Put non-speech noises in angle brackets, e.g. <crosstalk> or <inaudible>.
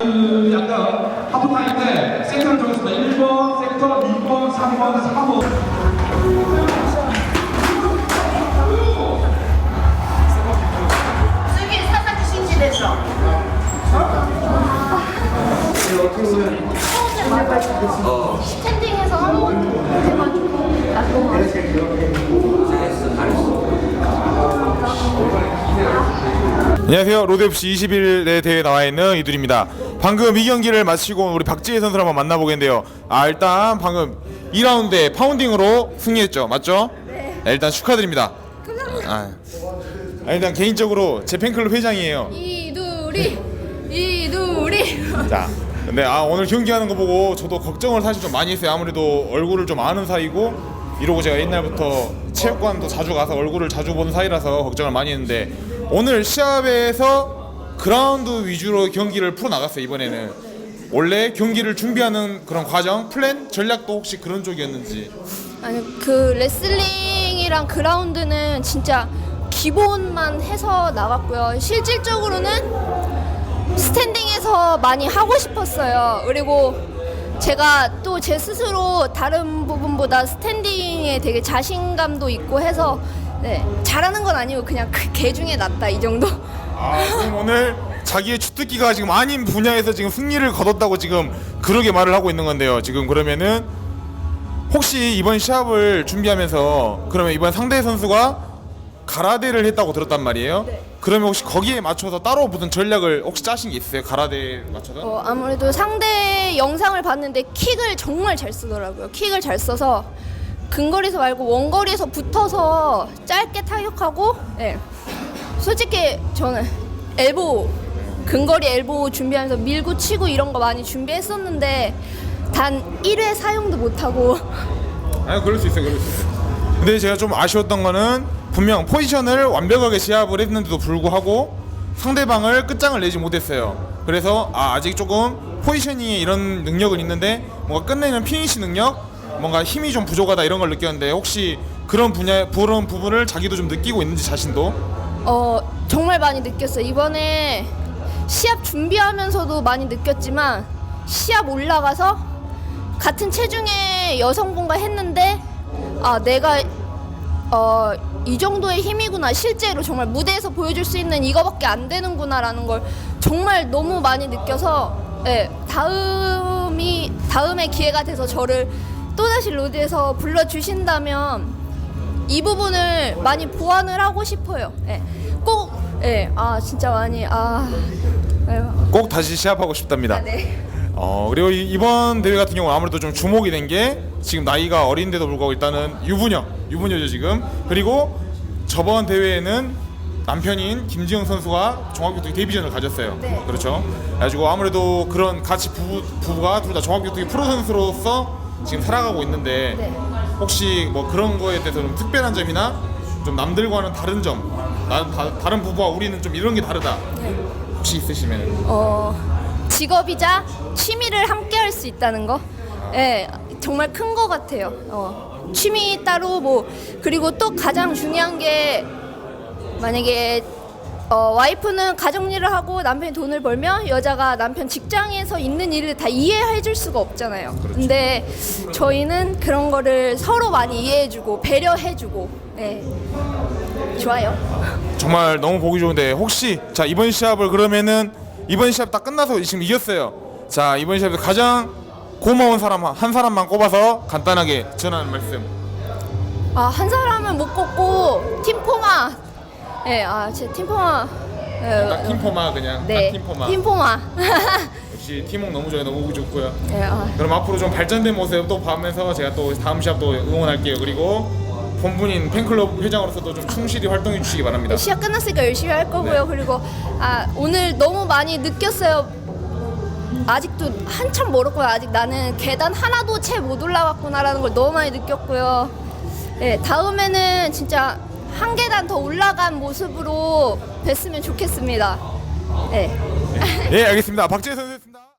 약간 하프타임 때 섹터를 정했습니다. 1번 섹터, 2번, 3번, 4번. 여기 사사키 신지대에서 스탠딩에서 한번 해가지고 나도 안녕하세요. 로드FC 21의 대회에 나와 있는 이둘입니다. 방금 이 경기를 마치고 우리 박지혜 선수를 한번 만나보겠는데요. 아 일단 방금 2라운드에 파운딩으로 승리했죠. 맞죠? 네. 일단 축하드립니다. 감사합니다. 아, 아, 일단 개인적으로 제 팬클럽 회장이에요. 이두리 이두리 자, 근데 아 오늘 경기하는 거 보고 저도 걱정을 사실 좀 많이 했어요. 아무래도 얼굴을 좀 아는 사이고 이러고 제가 옛날부터 체육관도 자주 가서 얼굴을 자주 보는 사이라서 걱정을 많이 했는데 오늘 시합에서 그라운드 위주로 경기를 풀어 나갔어요 이번에는 원래 경기를 준비하는 그런 과정, 플랜, 전략도 혹시 그런 쪽이었는지 아니 그 레슬링이랑 그라운드는 진짜 기본만 해서 나갔고요. 실질적으로는 스탠딩에서 많이 하고 싶었어요. 그리고 제가 또 제 스스로 다른 부분보다 스탠딩에 되게 자신감도 있고 해서 네, 잘하는 건 아니고 그냥 그개 중에 낫다 이 정도. 아 그럼 오늘 자기의 주특기가 지금 아닌 분야에서 지금 승리를 거뒀다고 지금 그렇게 말을 하고 있는 건데요. 지금 그러면은 혹시 이번 시합을 준비하면서 그러면 이번 상대 선수가 가라데를 했다고 들었단 말이에요. 네. 그러면 혹시 거기에 맞춰서 따로 무슨 전략을 혹시 짜신 게 있어요? 가라데 맞춰서? 어, 아무래도 상대 영상을 봤는데 킥을 정말 잘 쓰더라고요. 킥을 잘 써서 근거리에서 말고 원거리에서 붙어서 짧게 타격하고 예. 솔직히 저는 엘보 근거리 엘보 준비하면서 밀고 치고 이런 거 많이 준비했었는데 단 1회 사용도 못하고 아니 그럴 수 있어요, 그럴 수 있어요. 근데 제가 좀 아쉬웠던 거는 분명 포지션을 완벽하게 시합을 했는데도 불구하고 상대방을 끝장을 내지 못했어요. 그래서 아, 아직 조금 포지셔닝에 이런 능력은 있는데 뭔가 끝내는 피니시 능력, 뭔가 힘이 좀 부족하다 이런 걸 느꼈는데 혹시 그런 분야 그런 부분을 자기도 좀 느끼고 있는지 자신도 어 정말 많이 느꼈어요. 이번에 시합 준비하면서도 많이 느꼈지만 시합 올라가서 같은 체중의 여성분과 했는데 아 내가 어 이 정도의 힘이구나 실제로 정말 무대에서 보여줄 수 있는 이거밖에 안 되는구나라는 걸 정말 너무 많이 느껴서 예 다음이 다음에 기회가 돼서 저를 또다시 로드에서 불러 주신다면 이 부분을 많이 보완을 하고 싶어요. 예. 꼭, 예, 아, 진짜 많이, 아, 아유, 꼭 다시 시합하고 싶답니다. 아, 네. 어 그리고 이- 이번 대회 같은 경우 아무래도 좀 주목이 된 게 지금 나이가 어린데도 불구하고 일단은 유부녀 유부녀죠 지금 그리고 저번 대회에는 남편인 김지영 선수가 종합격투기 데뷔전을 가졌어요. 네. 그렇죠. 그래가지고 아무래도 그런 같이 부부 부부가 둘 다 종합격투기 프로 선수로서 지금 살아가고 있는데 네. 혹시 뭐 그런 거에 대해서 좀 특별한 점이나 좀 남들과는 다른 점, 나, 다, 다른 부부와 우리는 좀 이런 게 다르다. 혹시 있으시면 어, 직업이자 취미를 함께 할 수 있다는 거. 예, 정말 큰 거 같아요. 어, 취미 따로 뭐, 그리고 또 가장 중요한 게 만약에 어, 와이프는 가정 일을 하고 남편이 돈을 벌면 여자가 남편 직장에서 있는 일을 다 이해해 줄 수가 없잖아요. 근데 저희는 그런 거를 서로 많이 이해해 주고 배려해 주고 예. 좋아요. 정말 너무 보기 좋은데 혹시 자 이번 시합을 그러면은 이번 시합 딱 끝나서 지금 이겼어요. 자 이번 시합에서 가장 고마운 사람 한 사람만 꼽아서 간단하게 전하는 말씀. 아, 한 사람은 못 꼽고 팀포마. 예, 아, 제 팀포마. 예, 딱 팀포마 그냥 네. 딱 팀포마. 팀포마. <laughs> 역시 팀워크 너무 좋아요 너무 좋고요. 예, 아, 그럼 앞으로 좀 발전된 모습 또 보면서 제가 또 다음 시합도 응원할게요. 그리고 본분인 팬클럽 회장으로서도 좀 충실히 활동해 주시기 바랍니다. 시합 끝났으니까 열심히 할 거고요. 그리고 아, 오늘 너무 많이 느꼈어요. 아직도 한참 멀었고요. 아직 나는 계단 하나도 채 못 올라왔구나라는 걸 너무 많이 느꼈고요. 예, 다음에는 진짜 한 계단 더 올라간 모습으로 뵀으면 좋겠습니다. 예. 예 알겠습니다. 박지혜 선수였습니다.